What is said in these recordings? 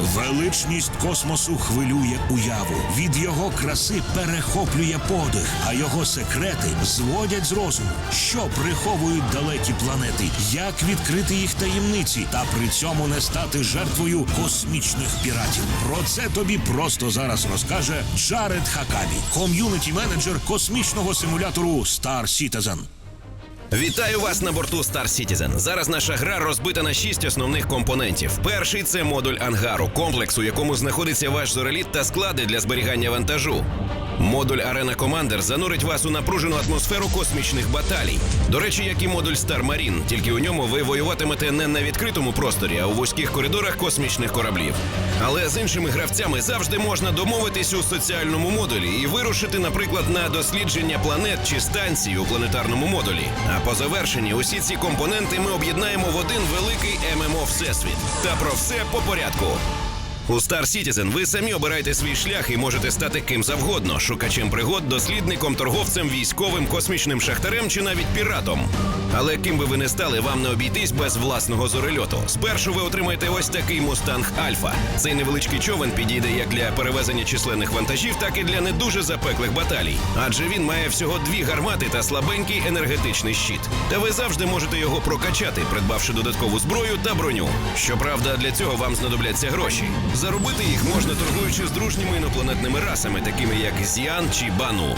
Величність космосу хвилює уяву. Від його краси перехоплює подих, а його секрети зводять з розуму, що приховують далекі планети, як відкрити їх таємниці, та при цьому не стати жертвою космічних піратів. Про це тобі просто зараз розкаже Джаред Хакабі, ком'юніті менеджер космічного симулятору Star Citizen. Вітаю вас на борту Star Citizen. Зараз наша гра розбита на шість основних компонентів. Перший це модуль ангару, комплекс, у якому знаходиться ваш зореліт та склади для зберігання вантажу. Модуль Арена Командер занурить вас у напружену атмосферу космічних баталій. До речі, як і модуль Star Marine, тільки у ньому ви воюватимете не на відкритому просторі, а у вузьких коридорах космічних кораблів. Але з іншими гравцями завжди можна домовитись у соціальному модулі і вирушити, наприклад, на дослідження планет чи станції у планетарному модулі. А по завершенні усі ці компоненти ми об'єднаємо в один великий ММО Всесвіт. Та про все по порядку. У Star Citizen ви самі обираєте свій шлях і можете стати ким завгодно: шукачем пригод, дослідником, торговцем, військовим, космічним шахтарем чи навіть піратом. Але ким би ви не стали, вам не обійтись без власного зорельоту. Спершу ви отримаєте ось такий мустанг Альфа. Цей невеличкий човен підійде як для перевезення численних вантажів, так і для не дуже запеклих баталій. Адже він має всього дві гармати та слабенький енергетичний щит. Та ви завжди можете його прокачати, придбавши додаткову зброю та броню. Щоправда, для цього вам знадобляться гроші. Заробити їх можна торгуючи з дружніми інопланетними расами, такими як Зіан чи Бану.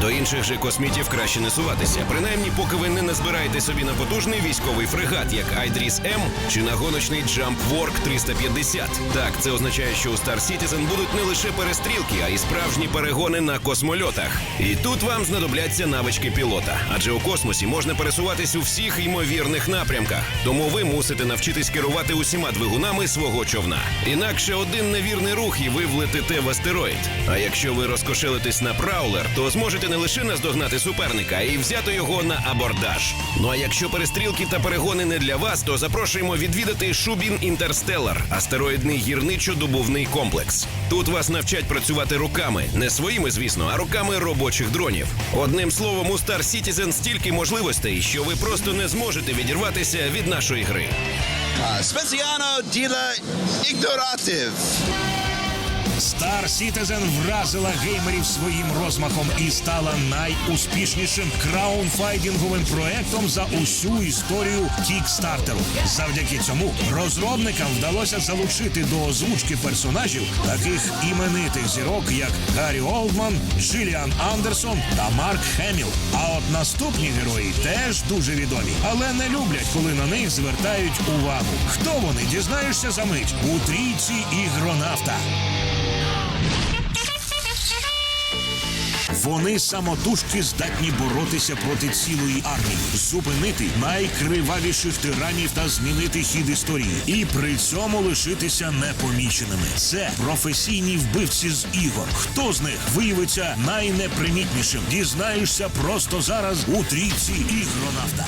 До інших же космітів краще не суватися, принаймні, поки ви не назбираєте собі на потужний військовий фрегат, як Айдріс М чи на гоночний Jump Work 350. Так, це означає, що у Star Citizen будуть не лише перестрілки, а й справжні перегони на космольотах. І тут вам знадобляться навички пілота, адже у космосі можна пересуватись у всіх ймовірних напрямках. Тому ви мусите навчитись керувати усіма двигунами свого човна. Інакше один невірний рух і ви влетите в астероїд. А якщо ви розкошелитесь на праулер, то зможете не лише наздогнати суперника, й взяти його на абордаж. Ну а якщо перестрілки та перегони не для вас, то запрошуємо відвідати Шубін Інтерстеллар, астероїдний гірничо-добувний комплекс. Тут вас навчать працювати руками, не своїми, звісно, а руками робочих дронів. Одним словом, у Star Citizen стільки можливостей, що ви просто не зможете відірватися від нашої гри. Speciano Dila Ignorative. Star Citizen вразила геймерів своїм розмахом і стала найуспішнішим краунфайдінговим проектом за усю історію кікстартеру. Завдяки цьому розробникам вдалося залучити до озвучки персонажів таких іменитих зірок, як Гаррі Олдман, Джиліан Андерсон та Марк Хеміл. А от наступні герої теж дуже відомі, але не люблять, коли на них звертають увагу. Хто вони дізнаєшся за мить у трійці ігронавта. Вони самотужки здатні боротися проти цілої армії, зупинити найкривавіших тиранів та змінити хід історії, і при цьому лишитися непоміченими. Це професійні вбивці з ігор. Хто з них виявиться найнепримітнішим? Дізнаєшся просто зараз у трійці ігронавта.